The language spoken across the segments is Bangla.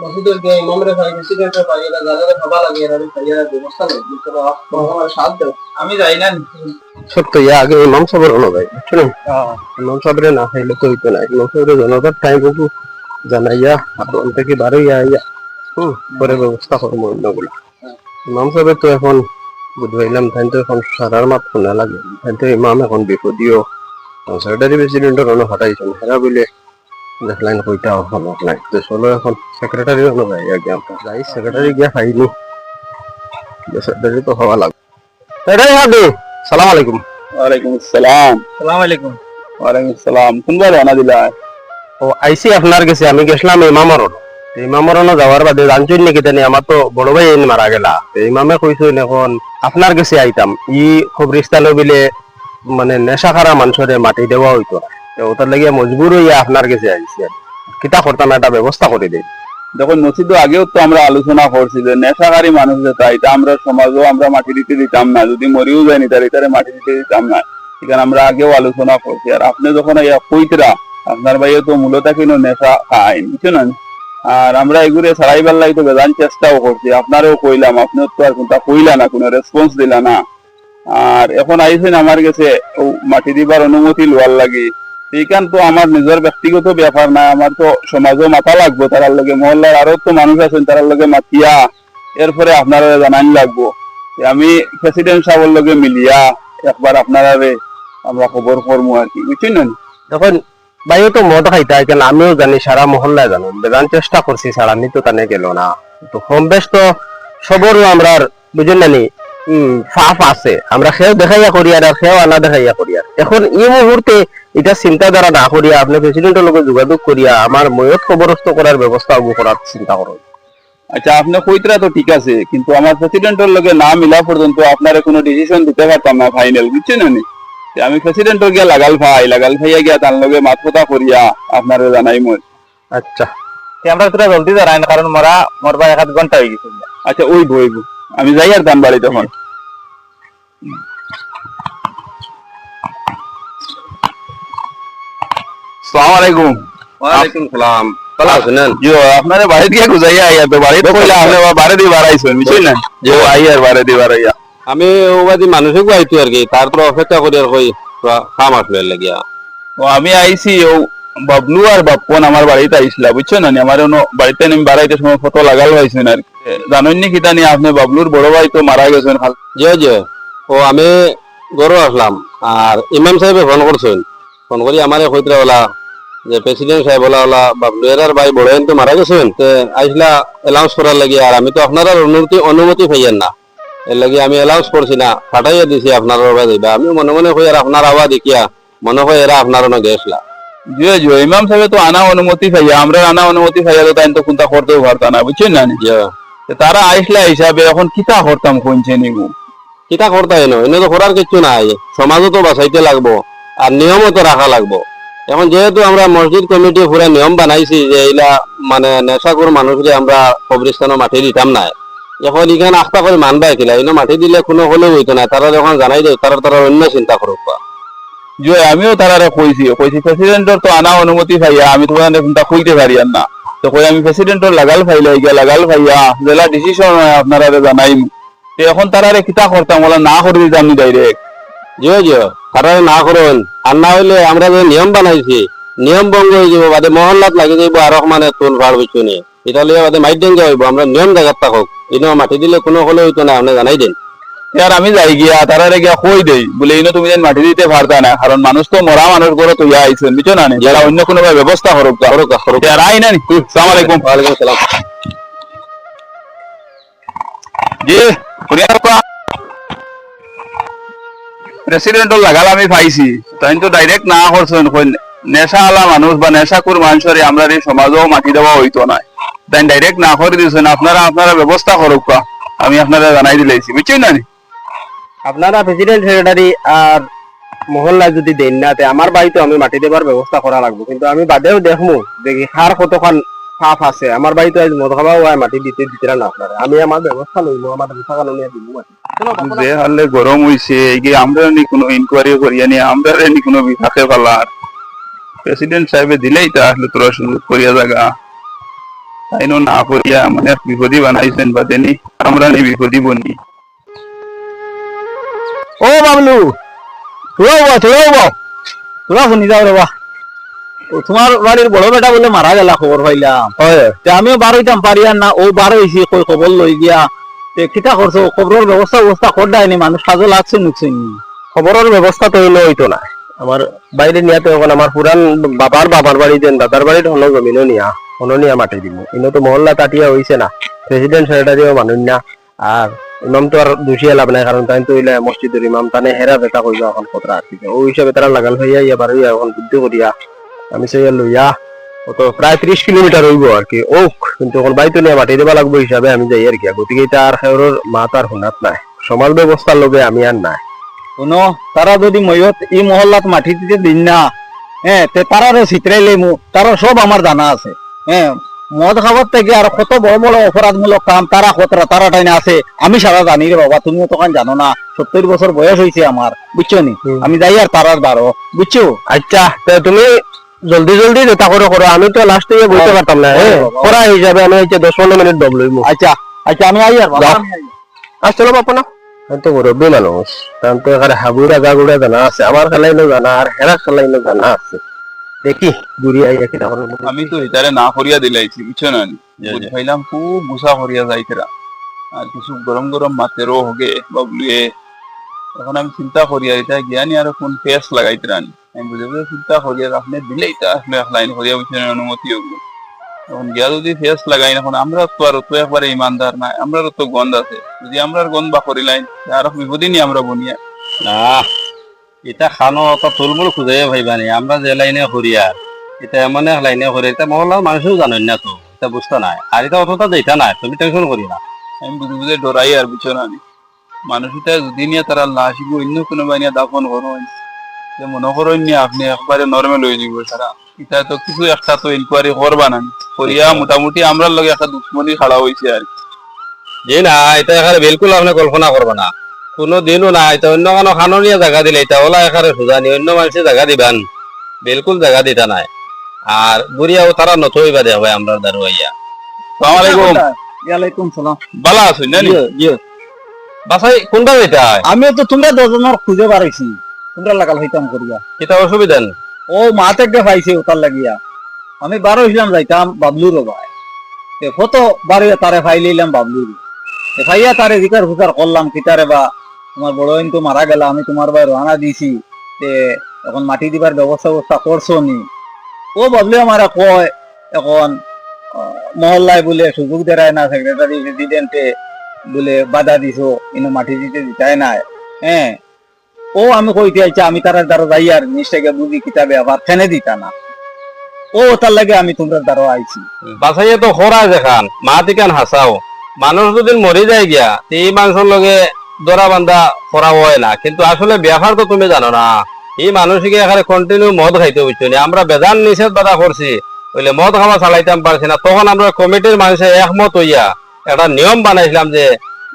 মসজিদের যে ইমামরে ভাই প্রেসিডেন্টের ভাই এরা যারা যারা খাবার এরা খাইয়ার ব্যবস্থা নেই তোরা আমার সাথ আমি যাই না। সত্য ইয়া আগে ইমাম সাহেবের হলো ভাই বুঝছেন ইমাম সাহেবের না খাইলে তো হইতো না। ইমাম সাহেবের জনতার টাইম কিন্তু জানাইয়া আপনার থেকে বারো ইয়া ইয়া হুম পরে ব্যবস্থা করব অন্যগুলো। ইমাম সাহেবের তো এখন বুঝবাইলাম তাই তো এখন সারার মাত শোনা লাগে। তাই তো ইমাম এখন বিপদীয়। সেক্রেটারি প্রেসিডেন্টের অন্য হাঁটাইছেন। হেরা বলে দেখলেন কইটা খবর নাই। তো চলো এখন সেক্রেটারি হলো ভাই আগে আমরা যাই সেক্রেটারি গিয়া খাইনি সেক্রেটারি তো হওয়া লাগবে। হাবি সালাম আলাইকুম। ওয়ালাইকুম আসসালাম। সালাম আলাইকুম। ওয়ালাইকুম আসসালাম। কোনবা রানা দিলা? ও আইসি আপনার কাছে আমি গেছিলাম ইমামরণ ইমামরণ যাওয়ার বাদে জানছেন নাকি জানি আমার তো বড় ভাই এনে মারা গেলা। ইমামে কইছেন এখন আপনার কাছে আইতাম ই খবরিস্তানো বিলে মানে নেশা খারা মানুষরে মাটি দেওয়া হইতো না ওটার লাগিয়ে মজবুর হইয়া আপনার কাছে আইসি আর। কিতা করতাম ব্যবস্থা করে দেই। দেখুন মসজিদ আগেও তো আমরা আলোচনা করছি যে নেশাকারী মানুষ এটা আমরা সমাজও আমরা মাটি দিতে দিতাম না। যদি মরিও যায়নি তার এটারে মাটি দিতে দিতাম না। এখানে আমরা আগেও আলোচনা করছি। আর আপনি যখন কইতরা আপনার ভাইও তো মূলত কিন্তু নেশা খায় বুঝছ না? আর আমরা এগুলো সারাইবার লাগি তো বেদান চেষ্টাও করছি। আপনারও কইলাম, আপনিও তো আর কোনটা কইলা না, কোনো রেসপন্স দিলা না। আর এখন আইছেন আমার কাছে মাটি দিবার অনুমতি লোয়ার লাগি। এইখান তো আমার নিজের ব্যক্তিগত ব্যাপার না, আমার তো সমাজও মাথা লাগবো তার লগে মহল্লার আরও তো মানুষ আছেন তার লগে মাতিয়া, এরপরে আপনারা জানান লাগবো। আমি প্রেসিডেন্ট সাহেবের লগে মিলিয়া একবার আপনারা আমরা খবর করব আর কি, বুঝছেন না? তখন ভাইও তো মদ খাইতে আইতেন আমিও জানি, সারা মহল্লায় জানো বেদান চেষ্টা করছি, সারা নি তো তানে গেল না। তো কম বেশ তো সবরও আমরা বুঝেন নানি ফাফ আছে। আমরা সেও দেখাইয়া করি আর সেও আনা দেখাইয়া করি আর। এখন এই মুহূর্তে এটা চিন্তাধারা না করিয়া আপনি প্রেসিডেন্টের লগে যোগাযোগ করিয়া আমার ময়ত খবরস্থ করার ব্যবস্থা করার চিন্তা করুন আচ্ছা আপনি কইতরা তো ঠিক আছে কিন্তু আমার প্রেসিডেন্টের লগে না মিলা পর্যন্ত আপনারা কোনো ডিসিশন দিতে পারতাম না ফাইনাল বুঝছেন না? আমি প্রেসিডেন্টও গিয়া লাগাল ভাই লাগাল ভাইয়া গিয়া তার লগে মাত কথা করিয়া আপনারা জানাই মই। আচ্ছা। আমরা তোরা জলদি দাঁড়াই না কারণ মোরা মরবা এক ঘণ্টা হয়ে গেছে। আচ্ছা ওই বই আমি যাই আর দাম বাড়ি তখন সালাম আলাইকুম। ওয়ালাইকুম সালাম। ভালো আছেন জি আপনারে বাড়ি দিয়ে গুজাইয়া আইয়া তো বাড়ি কইলা আপনি বাড়ি দিয়ে বাড়াইছেন বুঝছেন না? যে আই বাড়ি দিয়ে বাড়াইয়া। আমি ওবাদি মানুষে আর কি তারপর অপেক্ষা করি আর কই খাম আসলে লাগিয়া। ও আমি আইছি ও বাবলু আর বাপ্পন আমার বাড়িতে আইসলা বুঝছেন না? আমার বাড়িতে আমি বাড়াইতে সময় ফটো লাগাল হয়েছেন আর জানেন নি কিতা নি আপনি বাবলুর বড় ভাই তো মারা গেছেন যে যে ও আমি গরু আসলাম আর ইমাম সাহেবে ফোন করছেন। ফোন করি আমারে কইতরা ওলা যে প্রেসিডেন্ট সাহেব ওলা ওলা বাবলু এরার ভাই বড় তো মারা গেছেন তে আইসলা এলাউন্স করার লাগি আর আমি তো আপনার অনুমতি অনুমতি পাইয়েন না। এর লাগি আমি এলাউন্স করছি না ফাটাইয়া দিছি আপনার বাবা দিবা। আমি মনে মনে কই আর আপনার আওয়া দেখিয়া মনে হয় এরা আপনার না গেছলা জুয়ে জুয়ে ইমাম সাহেব তো আনা অনুমতি পাইয়া আমরা আনা অনুমতি পাইয়া তো তাই তো কোনটা করতেও পারতাম না বুঝছেন না নি? তে তারা আইসলা হিসাবে এখন কিতা করতাম কোনছে নিগু কিতা করতে এনো এনে তো করার কিছু নাই সমাজও তো বাঁচাইতে লাগবো। আর নিয়মও তো রাখা লাগবো। এখন যেহেতু আমরা মসজিদ কমিটি পুরা নিয়ম বানাইছি যে এইলা মানে নেশাকুর মানুষকে আমরা কবরিস্তানো মাটি দিতাম না। এখন ইখান আস্থা করে মানবা কিলা, এনে মাটি দিলে কোনো হলেও হইতো না, তারা যখন জানাই দেয়, তারা তারা অন্য চিন্তা করুক। বা। আমিও তারারে কইছি কইছি প্রেসিডেন্টর তো আনা অনুমতি পাইয়া, আমি তো কোনটা কইতে পারি না। তো কই আমি প্রেসিডেন্টর লাগাল ফাইলে গিয়া লাগাল ভাইয়া জেলা ডিসিশন আপনারা জানাইম। এখন তারারে কিতা করতাম বলে না করে দিতাম ডাইরেক্ট যে যে তারা না করুন। আর না হইলে আমরা যে নিয়ম বানাইছি নিয়ম ভঙ্গ হয়ে যাব বাদে মহল্লাত লাগি যাব আর মানে তুল ভাড় বুঝছ নি। এটা লিয়ে বাদে মাইট ডেঙ্গে হইব আমরা নিয়ম জায়গাত থাকুক। ইনো মাটি দিলে কোনো হলে হইতো না আপনি জানাই দেন। আর আমি যাই গিয়া তারারে গিয়া কই দেই বলে ইনো তুমি যেন মাটি দিতে পারতা না কারণ মানুষ তো মরা মানুষ করে তো ইয়া আইছেন বুঝছ না যারা অন্য কোনো ব্যবস্থা করুক। করুক করুক আর আই না সালাম আলাইকুম। ওয়ালাইকুম সালাম। জি প্রেসিডেন্ট লাগাল আমি পাইছি। তাই তো ডাইরেক্ট না করছেন নেশা আলা মানুষ বা নেশাকুর মানুষের আমরা এই সমাজও মাটি দেওয়া হইতো না তাই ডাইরেক্ট না করে দিয়েছেন আপনারা আপনারা ব্যবস্থা করুক আমি আপনারা জানাই দিলেছি বুঝছেন না আপনারা প্রেসিডেন্ট সেক্রেটারি আর মহল্লা যদি দেন না আমার বাড়িতে আমি মাটি দেবার ব্যবস্থা করা লাগবে। কিন্তু আমি বাদেও দেখমু দেখি হার কতক্ষণ ফাফ আছে। আমার বাড়িতে মদ খাওয়াও মাটি দিতে দিতে না আপনারা আমি আমার ব্যবস্থা লইব আমার ব্যবস্থা কারণে দিব মাটি। যে হালে গরম হইছে এই আমরা নি কোনো ইনকোয়ারি করিয়া নি আমরা নি কোনো বিভাগে পালার। প্রেসিডেন্ট সাহেবে দিলেই তা আসলে তোরা সুযোগ করিয়া জায়গা তাই না করিয়া মানে বিপদী বানাইছেন বা তেনি আমরা নি বিপদী বনি। ও বাবলু তোরা বাবা তোরা বাবা তোরা শুনি যাও রে ও তোমার বাড়ির বড় বেটা বলে মারা গেলা খবর পাইলাম তে আমিও বার হইতাম পারি না ও বার হইছি কই খবর লই গিয়া। কিতা করছ? খবরের ব্যবস্থা ব্যবস্থা কর দেয়নি, মানুষ কাজে লাগছে নুকছে খবরের ব্যবস্থা তো হইল হইতো না। আমার বাইরে নিয়ে তো এখন আমার পুরান বাবার বাবার বাড়ি দেন দাদার বাড়ির হলো জমিনও নিয়া, হলো নিয়া মাটি দিব ইনো তো মহল্লা তাটিয়া হইছে না প্রেসিডেন্ট সেক্রেটারিও মানুষ না। আর ইমাম তো আর দোষিয়া লাভ নাই, কারণ তাই তো হইলে মসজিদের ইমাম তানে হেরা বেটা কইবা এখন কতরা আসছে ওই হিসাবে তারা লাগাল হইয়া ইয়া হইয়া এখন বুদ্ধি করিয়া, আমি সেই লইয়া কত প্রায় ত্রিশ কিলোমিটার হইব আর কি। ওক কিন্তু এখন বাইতো নিয়ে মাটি দেবা লাগবো হিসাবে আমি যাই আর কি। গতিকে এটা আর খেয়রের মাত আর হুনাত নাই। সমাজ ব্যবস্থার লগে আমি আর নাই। শুনো তারা যদি ময়ত এই মহল্লাত মাটি দিতে দিন না হ্যাঁ তে তারারও চিত্রাই লেমু তারা সব আমার জানা আছে। হ্যাঁ মদ খাবার থেকে আর কত বড় বড় অপরাধমূলক কাম তারা কতরা তারা টাইনে আছে আমি সারা জানি রে বাবা তুমিও তখন জানো না। সত্তর বছর বয়স হয়েছে আমার বুঝছ নি? আমি যাই আর তারার বারো বুঝছ আচ্ছা তা তুমি জলদি জলদি যেটা করে করো আমি তো লাস্টে গিয়ে বলতে পারতাম না। করা হিসাবে আমি হচ্ছে দশ পনেরো মিনিট দম লইব আচ্ছা আচ্ছা আমি আই আর চলো বাপা না। তো মুরব্বী মানুষ তার তো এখানে হাবুড়া গাগুড়া জানা আছে। আমার খেলাইলো জানা আর হেরা খেলাইলো জানা আছে। দেখি ঘুরি আইয়া কি তখন আমি তো এটারে না করিয়া দিলাইছি বুঝছ না বুঝাইলাম খুব গুসা করিয়া যাইতেরা আর কিছু গরম গরম মাতেরও হোগে বাবলুয়ে এখন আমি চিন্তা করিয়া এটা জ্ঞানী আর কোন ফেস লাগাইতেরা আমি বুঝে বুঝে চিন্তা করিয়া আপনি দিলেই তা আসলে লাইন করিয়া বুঝছেন অনুমতি হোক এখন গিয়া যদি ফেস লাগাই এখন আমরা তো আর তো একবারে ইমানদার নাই আমরারও তো গন্ধ আছে। যদি আমরার গন্ধ বা করিলাইন আর বিপদই নি আমরা বনিয়া। না এটা খানো অত থুলমূল খুঁজে ভাইবানি আমরা যে লাইনে হরিয়ার এটা এমন এক লাইনে হরি এটা মহল্লার মানুষও জানেন না তো এটা বুঝতে নাই। আর এটা অতটা যেটা নাই তুমি টেনশন করি না। আমি বুঝে বুঝে ডরাই আর বুঝছ না আমি মানুষ এটা যদি নিয়ে তারা লাশিব অন্য কোনো বানিয়ে দাফন করো যে মনে করো নিয়ে আপনি একবারে নর্মাল হয়ে যাব সারা। এটা তো কিছু একটা তো ইনকোয়ারি করবা না। করিয়া মোটামুটি আমরা লগে একটা দুশ্মনী খাড়া হয়েছে আর। যে না এটা এখানে বিলকুল আপনি কল্পনা করবে না। কোনো দিনও না এটা অন্য কোনো খানো নিয়ে জায়গা দিলে এটা ওলা এখানে সুজানি অন্য মানুষের জায়গা দিবেন। বিলকুল জায়গা দিতা নাই। আর বুড়িয়াও তারা নথইবা দেওয়া হয় আমরা দারুয়াইয়া। সালাম আলাইকুম। ওয়ালাইকুম সালাম। বালা আছেন না নি? বাসাই কোনটা যেটা আমিও তো তোমরা দশজনের খুঁজে বাড়াইছি তোমরা লাগাল হইতাম করিয়া। এটা অসুবিধা নেই ও মাতে পাইছে ওটার লাগিয়া। আমি বারো হইলাম যাইতাম বাবলুর ভাই কত বারো তারে ফাই লইলাম বাবলুর। ফাইয়া তারে জিকার ফুকার করলাম কিতারে বা তোমার বড় হইন তো মারা গেল আমি তোমার ভাই রানা দিছি। তে এখন মাটি দিবার ব্যবস্থা ব্যবস্থা করছ নি? ও বাবলু আমার কয় এখন মহল্লায় বলে সুযোগ দেয় না সেক্রেটারি প্রেসিডেন্টে বলে বাধা দিছো ইনো মাটি দিতে দিতাই নাই। হ্যাঁ ও আমি কইতে আইছি আমি তার দ্বারা যাই আর জিনিসটাকে বুঝি কিতাবে আবার ফেনে দিতা না। ও, তার লাগে আমি তোমরা দ্বারা আইছি। বাসাইয়ে তো খরা দেখান মা দিকান হাসাও? মানুষ যদি মরে যায় গিয়া এই মানুষের লগে দরা বান্ধা করা হয় না। কিন্তু আসলে ব্যাপার তো তুমি জানো না। এই মানুষকে এখানে কন্টিনিউ মদ খাইতে বুঝছ। আমরা বেজান নিষেধ বাধা করছি। বলে মদ খাওয়া চালাইতাম পারছি না। তখন আমরা কমিটির মানুষে একমত হইয়া একটা নিয়ম বানাইছিলাম যে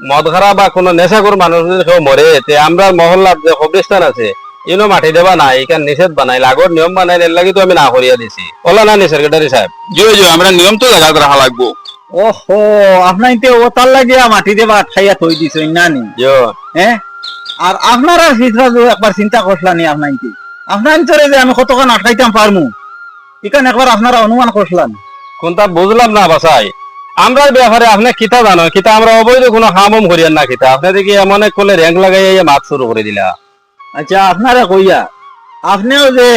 মদ খারা বা কোনো নেশাখোর মানুষ যদি কেউ মরে তে আমরা মহল্লার যে কবরিস্তান আছে ইনো মাটি দেবা না এখান নিষেধ বানাইলে আগর নিয়ম বানাইলে এর লাগি তো আমি না করিয়া দিছি। ওলা না নি সেক্রেটারি সাহেব। জিও জিও আমরা নিয়ম তো জায়গা রাখা লাগবো। ওহো আপনার ও তার লাগে মাটি দেবা খাইয়া থই দিছ নানি জিও। হ্যাঁ আর আপনারা ফিসরা যে একবার চিন্তা করলানি আপনার আপনার ভিতরে যে আমি কতক্ষণ আটকাইতাম পারমু? এখানে একবার আপনারা অনুমান করলাম কোনটা বুঝলাম না বাসাই আমরা ব্যাপারে আপনি কিতা জানো? কিতা আমরা অবৈধ কোনো হামম করিয়ান না কিতা? আপনি দেখি এমন এক করলে র্যাঙ্ক লাগাই মাছ শুরু করে দিলা। আচ্ছা আপনারা কইয়া, আপনিও যে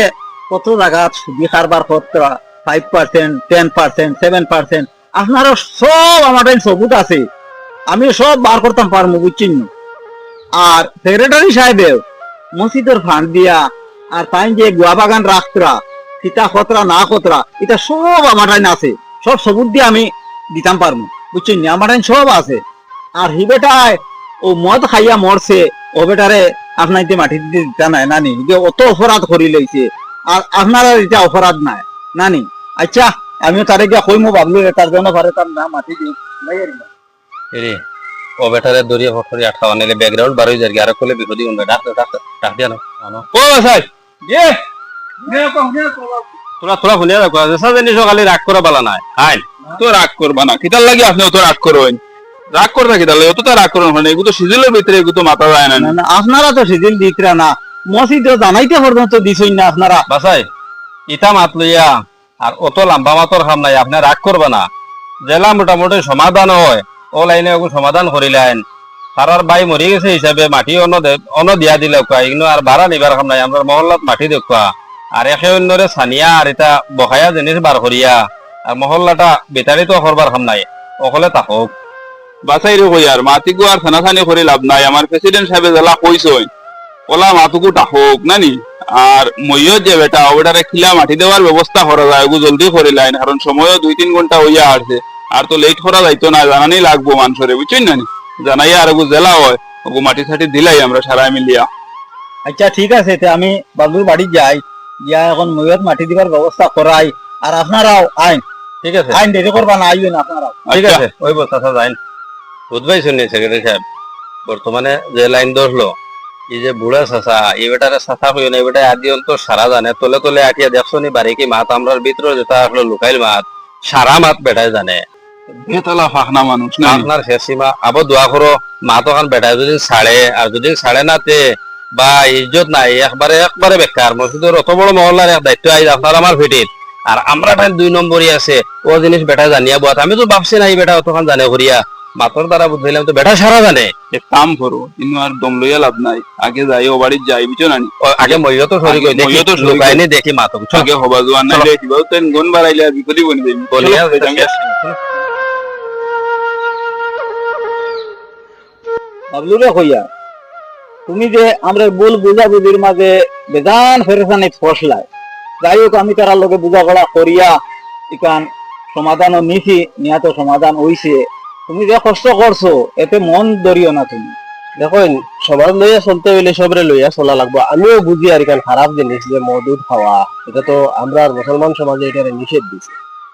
কত জায়গা সুদি কারবার করতরা five percent ten percent seven percent আপনারও সব আমার সবুত আছে। আমি সব বার করতাম পারব বুঝছেন? আর সেক্রেটারি সাহেবেও মসজিদের ফান্ড দিয়া আর তাই যে গুয়া বাগান রাখতরা সীতা খতরা, না খতরা, এটা সব আমার আছে। সব সবুত দিয়ে আমি দিতাম পারব বুঝছেন না? আমার সব আছে। আর হি বেটায় ও মদ খাইয়া মরছে ও বেটারে আপনার যে মাটি দিতে দিতা নাই নানি? যে অত অপরাধ করি লইছে। আর আপনারা এটা অপরাধ নাই নানি? আচ্ছা আমিও তারে গিয়া কইমু ভাবলু রে তার জন্য পারে তার না মাটি দিই। এরে ও বেটারে দরিয়া ফটরি আঠাওয়া নিলে ব্যাকগ্রাউন্ড বার হয়ে যায় আর করলে বিপদি উঠবে ডাক ডাক ডাক দিয়া না ও বাসাই যে তোরা তোরা শুনিয়া রাখো খালি রাগ করা বালা নাই। আইন তো রাগ করবা না। কিতার লাগে আপনি অত রাগ করবেন রাগ করবে কিতার লাগে অতটা রাগ করবেন না এগুলো সিজিলের ভিতরে এগুলো মাথা যায় না। না, আপনারা তো সেদিন দিতরা না। মসজিদে জানাইতে পর্যন্ত দিছই না আপনারা। বাসাই ইটা মাত লইয়া আর অত লম্বা মাতর খাম নাই আপনি রাগ করবে না। জেলা মোটামুটি সমাধান হয় ও লাইনে ওগুলো সমাধান করিলেন তারার বাই মরি গেছে হিসাবে মাটি অন্য দে- অন্য দিয়া দিলে কোয়া এগুলো আর ভাড়া নিবার খাম নাই আমরা মহল্লাত মাটি দেখুয়া আর একে অন্যরে সানিয়া আর এটা বহায়া জিনিস বার করিয়া। আর মহল্লাটা বেতারিত করবার খাম নাই অকলে তাকক বাসাই রে কই আর মাতিকু আর সানাসানি করে লাভ নাই আমার প্রেসিডেন্ট সাহেব জেলা কইছই। কলা মাতুকু টাহক নানি আর মইও যে বেটা ও বেটারে খিলা মাটি দেওয়ার ব্যবস্থা করা যায় ওগু জলদি করে লাইন কারণ সময়ও দুই তিন ঘণ্টা হইয়া আসছে। আর তো লেট করা যাইতো না জানানি লাগবো মানুষরে বুঝছেন নানি জানাইয়া আর ওগু জেলা হয় ওগু মাটি সাটি দিলাই আমরা সারাই মিলিয়া। আচ্ছা ঠিক আছে তে আমি বাবুর বাড়ি যাই গিয়া এখন ময়ূর মাটি দিবার ব্যবস্থা করাই। আর আপনারাও আইন। ঠিক আছে? আইন দেরি করবা না আইবেন আপনারাও ঠিক আচ্ছা। আছে। ওই বস্তা যাইন। বুঝবাই শুনি সেক্রেটারি সাহেব। বর্তমানে যে লাইন ধরলো এই যে বুড়া চাচা এই বেটারে হইও না এই বেটা আদি অন্তর সারা জানে। তলে তলে আটিয়া দেখছ নি কি মাত আমরার ভিতরে যেটা আসলো লুকাইল মাত সারা মাত বেটাই জানে। বেতলা ফাখনা মানুষ নানি আপনার শেষ সীমা আবার দোয়া করো মা তো খান বেটাই যদি ছাড়ে আর যদি ছাড়ে না তে বা ইজ্জত নাই একবারে একবারে বেকার। মসজিদের অত বড় মহল্লার এক দায়িত্ব আইজ আপনার আমার ভিটিত। আর আমরা দুই নম্বরই আছে। ও জিনিস বেটা জানিয়া বাত আমি তো ভাবছি না এই বেটা অতখান জানে করিয়া মাতর দ্বারা বুঝলাম তো বেটা সারা জানে। এক কাম করো কিন্তু আর দম লইয়া লাভ নাই। আগে যাই ও বাড়ির যাই বুঝছ নানি আগে মইও তো সরি কই দেখি তো সরি কই। লুকাইনি দেখি মাতক আগে হবা জোয়ান নাই কিবা তেন গুণ বাড়াইলে আর বিপদই বনি যাইবি বলিয়া আমরা। বাবলুরে কইয়া তুমি যে আমরা ভুল বুঝাবুঝির মাঝে বেজান ফেরেসানি ফসলায়। যাই হোক আমি তারা লোকে বুঝাপড়া করিয়া ইকান সমাধানও নিছি নিয়া তো সমাধান হইছে। তুমি যে কষ্ট করছ, এতে মন ধরিও না তুমি। দেখুন সমাজ লইয়া চলতে হইলে সবরে লইয়া চলা লাগবো। আমিও বুঝি আর এখান খারাপ জিনিস যে মদুদ খাওয়া, এটা তো আমরা আর মুসলমান সমাজে এটা নিষেধ দিছে।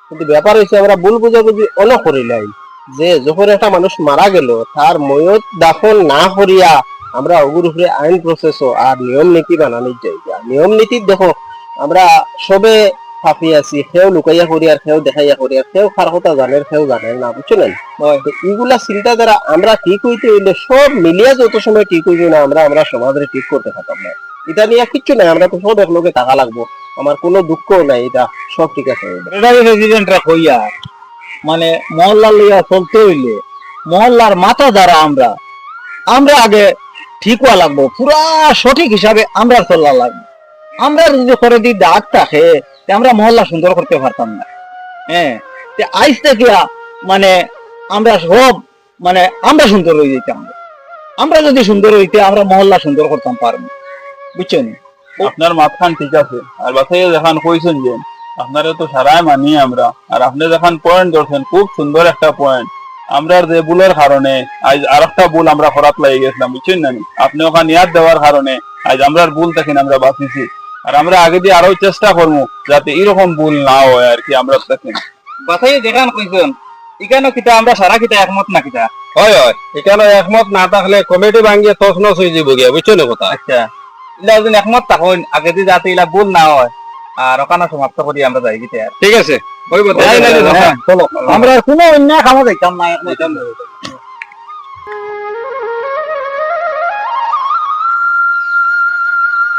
কিন্তু ব্যাপার হচ্ছে আমরা ভুল বুঝাবুঝি অনেক করিলাই যে যখন একটা মানুষ মারা গেল, তার ময়ত দাফন না করিয়া আমরা ওগুর উপরে আইন প্রসেস আর নিয়ম নীতি বানানোর জায়গা। নিয়ম নীতির দেখো আমরা সবে ফাঁপি আছি সেও লুকাইয়া করি আর সেও দেখাইয়া করি আর সেও খার কথা জানে সেও জানে না বুঝছ না তো এইগুলা চিন্তাধারা আমরা ঠিক হইতে হইলে সব মিলিয়া যত সময় ঠিক হইবে না আমরা আমরা সমাজে ঠিক করতে থাকতাম না। এটা নিয়ে কিচ্ছু নাই আমরা তো সব একলগে টাকা লাগবো। আমার কোনো দুঃখ নাই এটা সব ঠিক আছে এটাই প্রেসিডেন্টরা কইয়া মানে মহল্লা লইয়া চলতে হইলে মহল্লার মাথা দ্বারা আমরা আমরা আগে ঠিক হওয়া লাগবো পুরা সঠিক হিসাবে আমরা চলা লাগবে। আমরা যদি করে দিই দাগ থাকে আমরা মহল্লা সুন্দর করতে পারতাম না। হ্যাঁ আইস থেকে মানে আমরা সব মানে আমরা সুন্দর হয়ে যেতাম। আমরা যদি সুন্দর হইতে, আমরা মহল্লা সুন্দর করতাম পারব। বুঝছেন আপনার মাথান ঠিক আছে। আর বাসায় যখন কইছেন যে, আপনারা তো সারাই মানি আমরা। আর আপনি যখন পয়েন্ট ধরছেন, খুব সুন্দর একটা পয়েন্ট আমরা যে ভুলের কারণে, আজ আর একটা ভুল আমরা খরাত লাগিয়ে গেছিলাম, বুঝছেন না আপনি ওখানে ইয়াদ দেওয়ার কারণে, আজ আমরা ভুল দেখেন আমরা বাঁচিছি। আর আমরা আগে দিয়ে আরও চেষ্টা করব যাতে এরকম ভুল না হয় আর কি আমরা দেখেন বাসাই দেখান কইছেন কিতা আমরা সারা কিতা একমত না কিতা হয় হয়। এখানে একমত না থাকলে কমিটি নছ হয়ে যাব গিয়া বুঝছ না কথা? আচ্ছা। ইলা যদি একমত থাকুন আগে দিয়ে যাতে ইলা ভুল না হয় আর ওখানে সমাপ্ত করি আমরা যাই কিতা ঠিক আছে। হইব হ্যাঁ, চলো। আমরা কোনো অন্যায় খাওয়া যাইতাম না